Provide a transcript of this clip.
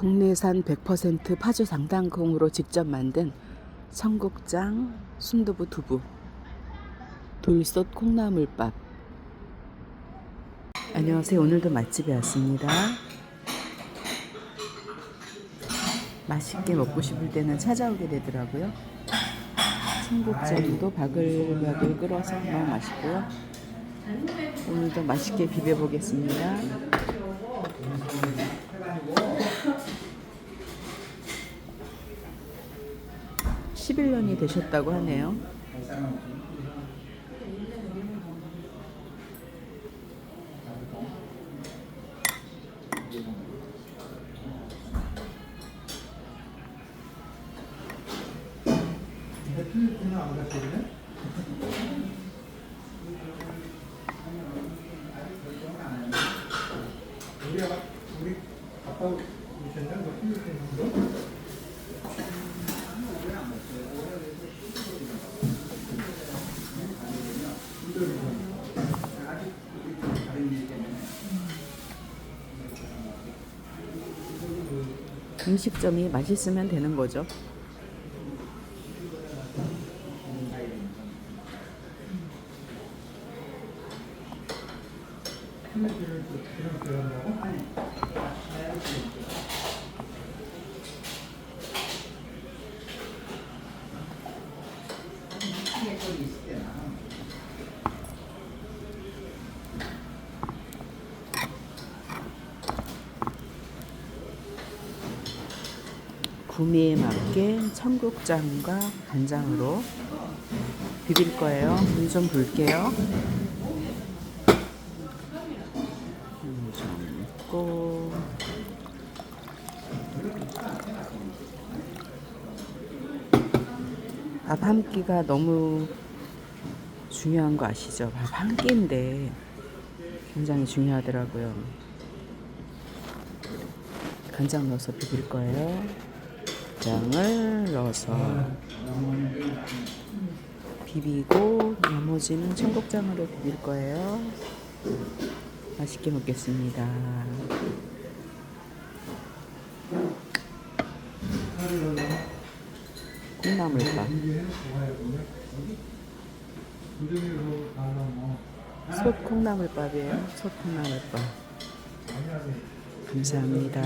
국내산 100% 파주 상당콩으로 직접 만든 청국장, 순두부 두부, 돌솥 콩나물밥. 안녕하세요. 오늘도 맛집에 왔습니다. 맛있게 먹고 싶을 때는 찾아오게 되더라고요. 청국장도 바글바글 끓어서 너무 맛있고요. 오늘도 맛있게 비벼보겠습니다. 11년이 되셨다고 하네요. 우리 아- 우리 아빠 오셨나? 너 필리핀 도 음식점이 맛있으면 되는 거죠. 구미에 맞게 청국장과 간장으로 비빌 거예요. 물좀 불게요. 물좀 붓고 밥 한 끼가 너무 중요한 거 아시죠? 밥 한 끼인데 굉장히 중요하더라고요. 간장 넣어서 비빌 거예요. 간장을 넣어서 비비고 나머지는 청국장으로 비빌 거예요. 맛있게 먹겠습니다. 콩나물밥, 솥 콩나물밥이에요. 솥 콩나물밥. 감사합니다.